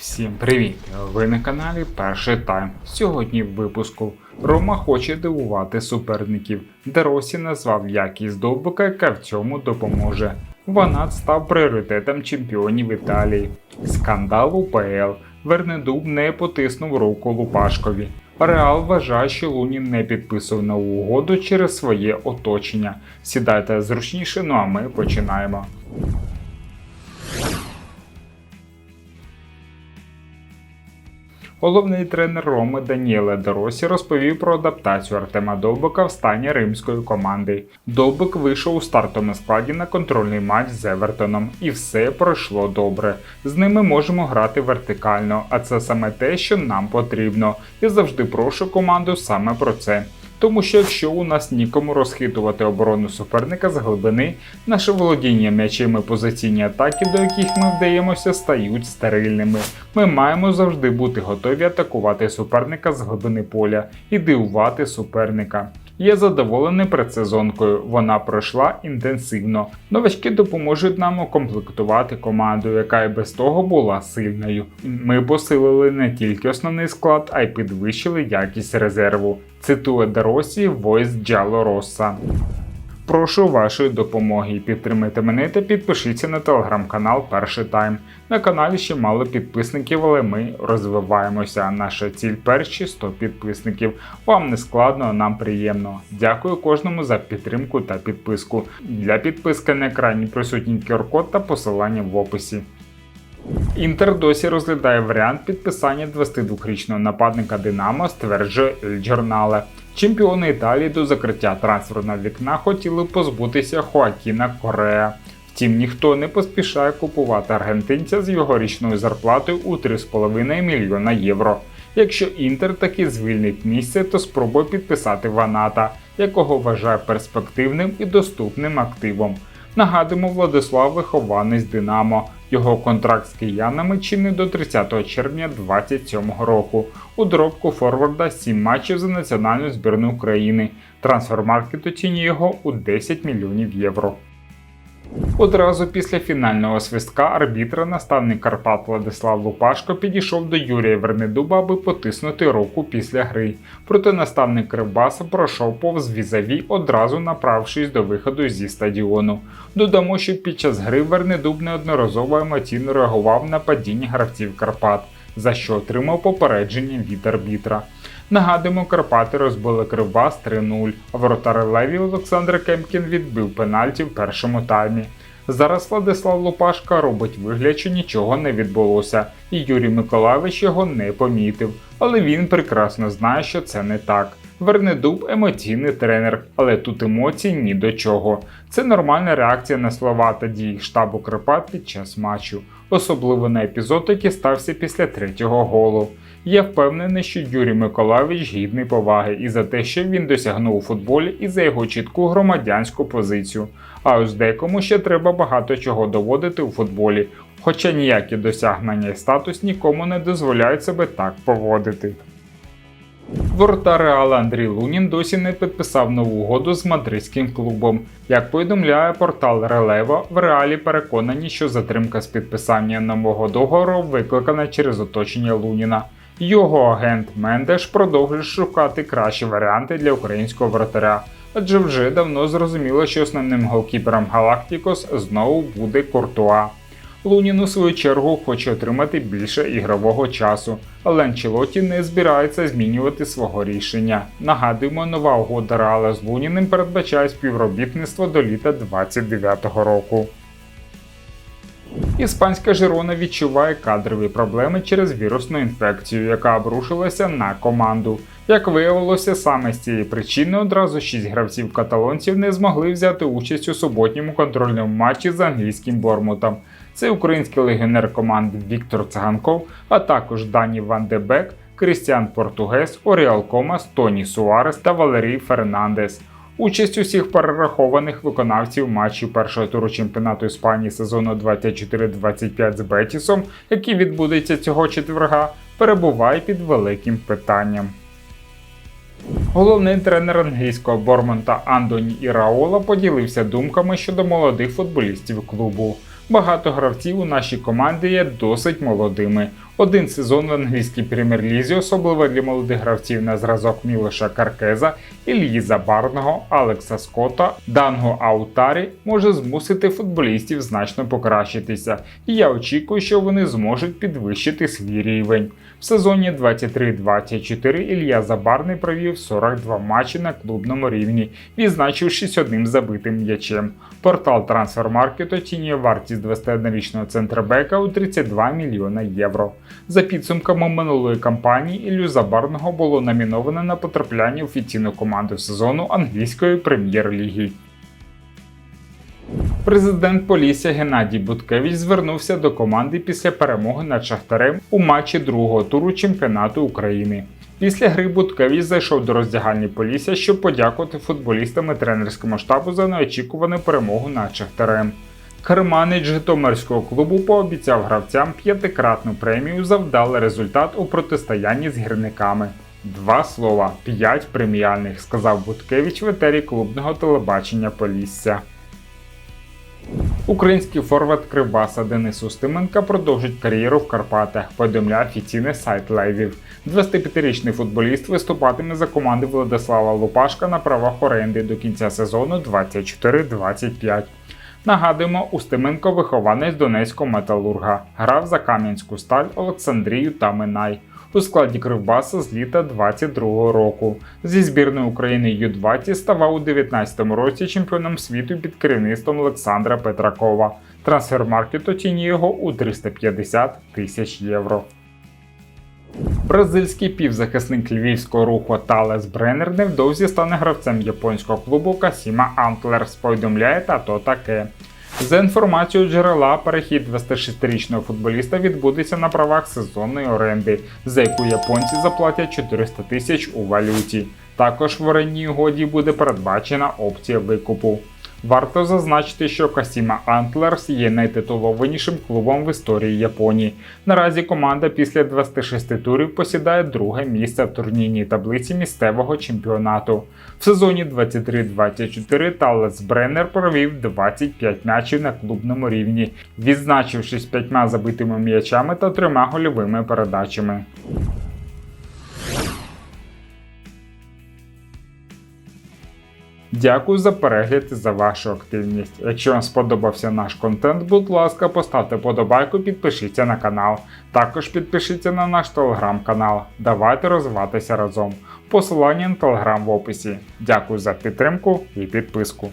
Всім привіт! Ви на каналі Перший Тайм. Сьогодні в випуску Рома хоче дивувати суперників. Деросі назвав якість довбика, яка в цьому допоможе. Ванат став пріоритетом чемпіонів Італії. Скандал у ПЛ. Вернедуб не потиснув руку Лупашкові. Реал вважає, що Лунін не підписував нову угоду через своє оточення. Сідайте зручніше, ну а ми починаємо. Головний тренер Роми Даніеле Доросі розповів про адаптацію Артема Довбика в стані римської команди. Довбик вийшов у стартовому складі на контрольний матч з Евертоном, і все пройшло добре. З ними можемо грати вертикально, а це саме те, що нам потрібно. Я завжди прошу команду саме про це. Тому що якщо у нас нікому розхитувати оборону суперника з глибини, наше володіння м'ячем і позиційні атаки, до яких ми вдаємося, стають стерильними. Ми маємо завжди бути готові атакувати суперника з глибини поля і дивувати суперника. Я задоволений предсезонкою, вона пройшла інтенсивно. Новачки допоможуть нам укомплектувати команду, яка і без того була сильною. Ми посилили не тільки основний склад, а й підвищили якість резерву. Цитує Доросі Войс Джало Росса. Прошу вашої допомоги. Підтримайте мене та підпишіться на телеграм-канал Перший Тайм. На каналі ще мало підписників, але ми розвиваємося. Наша ціль перші 100 підписників. Вам не складно, а нам приємно. Дякую кожному за підтримку та підписку. Для підписки на екрані присутній QR-код та посилання в описі. Інтер досі розглядає варіант підписання 22-річного нападника Динамо, стверджує Giornale. Чемпіони Італії до закриття трансферного вікна хотіли позбутися Хоакіна Корея. Втім, ніхто не поспішає купувати аргентинця з його річною зарплатою у 3,5 мільйона євро. Якщо Інтер таки звільнить місце, то спробує підписати Ваната, якого вважає перспективним і доступним активом. Нагадуємо, Владислав вихованець Динамо. Його контракт з киянами чинний до 30 червня 2027 року. У доробку Форварда 7 матчів за національну збірну України. Трансфермаркет оцінює його у 10 мільйонів євро. Одразу після фінального свистка арбітра наставник Карпат Владислав Лупашко підійшов до Юрія Вернедуба, аби потиснути руку після гри. Проте наставник Кривбаса пройшов повз візаві, одразу направившись до виходу зі стадіону. Додамо, що під час гри Вернедуб неодноразово емоційно реагував на падіння гравців Карпат, за що отримав попередження від арбітра. Нагадуємо, Карпати розбили Кривбас 3-0, а воротар Леві Олександр Кемкін відбив пенальті в першому таймі. Зараз Владислав Лупашка робить вигляд, що нічого не відбулося, і Юрій Миколайович його не помітив, але він прекрасно знає, що це не так. Вернедуб емоційний тренер, але тут емоцій ні до чого. Це нормальна реакція на слова та дії штабу Карпат під час матчу, особливо на епізод, який стався після третього голу. Я впевнений, що Юрій Миколайович гідний поваги і за те, що він досягнув у футболі, і за його чітку громадянську позицію. А ось декому ще треба багато чого доводити у футболі, хоча ніякі досягнення і статус нікому не дозволяють себе так поводити. Воротар Реала Андрій Лунін досі не підписав нову угоду з мадридським клубом. Як повідомляє портал Релево, в реалі переконані, що затримка з підписання нового договору викликана через оточення Луніна. Його агент Мендеш продовжує шукати кращі варіанти для українського вратаря, адже вже давно зрозуміло, що основним голкіпером Галактикос знову буде Куртуа. Лунін у свою чергу хоче отримати більше ігрового часу, але Анчелоті не збирається змінювати свого рішення. Нагадуємо, нова угода Реала з Луніним передбачає співробітництво до літа 29-го року. Іспанська Жирона відчуває кадрові проблеми через вірусну інфекцію, яка обрушилася на команду. Як виявилося, саме з цієї причини одразу шість гравців каталонців не змогли взяти участь у суботньому контрольному матчі з англійським Бормутом. Це український легіонер команди Віктор Циганков, а також Дані Ван де Бек, Крістіан Португес, Оріал Комас, Тоні Суарес та Валерій Фернандес. Участь усіх перерахованих виконавців матчів першого туру чемпіонату Іспанії сезону 24-25 з Бетісом, який відбудеться цього четверга, перебуває під великим питанням. Головний тренер англійського Бормонта Андоні Іраола поділився думками щодо молодих футболістів клубу. Багато гравців у нашій команді є досить молодими. Один сезон в англійській прем'єр-лізі, особливо для молодих гравців на зразок Мілоша Каркеза, Ільї Забарного, Алекса Скотта, Данго Аутарі, може змусити футболістів значно покращитися, і я очікую, що вони зможуть підвищити свій рівень. В сезоні 23-24 Ілья Забарний провів 42 матчі на клубному рівні, відзначившись одним забитим м'ячем. Портал Трансфермаркет оцінює вартість 21-річного центробека у 32 мільйона євро. За підсумками минулої кампанії Іллю Забарного було номіновано на потрапляння в офіційну команду сезону англійської прем'єр-ліги. Президент Полісся Геннадій Буткевич звернувся до команди після перемоги над Шахтарем у матчі другого туру чемпіонату України. Після гри Буткевич зайшов до роздягальні Полісся, щоб подякувати футболістам і тренерському штабу за неочікувану перемогу над Шахтарем. Керманич Житомирського клубу пообіцяв гравцям п'ятикратну премію за вдалий результат у протистоянні з гірниками. Два слова, п'ять преміальних, сказав Буткевич в етері клубного телебачення Полісся. Український форвард Кривбаса Денис Устименка продовжить кар'єру в Карпатах, повідомляє офіційний сайт Левів. 25-річний футболіст виступатиме за команди Владислава Лупашка на правах оренди до кінця сезону 24-25. Нагадуємо, Устименко вихованець Донецького металурга, грав за Кам'янську сталь Олександрію та Минай. У складі Кривбаса з літа 22-го року. Зі збірної України Ю-20 ставав у 19-му році чемпіоном світу під керівництвом Олександра Петракова. Трансфермаркет оцінює його у 350 тисяч євро. Бразильський півзахисник львівського руху Талес Бреннер невдовзі стане гравцем японського клубу Касіма Антлерс, повідомляє тато таке. За інформацією джерела, перехід 26-річного футболіста відбудеться на правах сезонної оренди, за яку японці заплатять 400 тисяч у валюті. Також в орендній угоді буде передбачена опція викупу. Варто зазначити, що Касіма Антлерс є найтитулованішим клубом в історії Японії. Наразі команда після 26 турів посідає друге місце в турнірній таблиці місцевого чемпіонату. В сезоні 23-24 Талес Бреннер провів 25 м'ячів на клубному рівні, відзначившись п'ятьма забитими м'ячами та трьома гольовими передачами. Дякую за перегляд і за вашу активність. Якщо вам сподобався наш контент, будь ласка, поставте подобайку, підпишіться на канал. Також підпишіться на наш телеграм-канал. Давайте розвиватися разом. Посилання на телеграм в описі. Дякую за підтримку і підписку.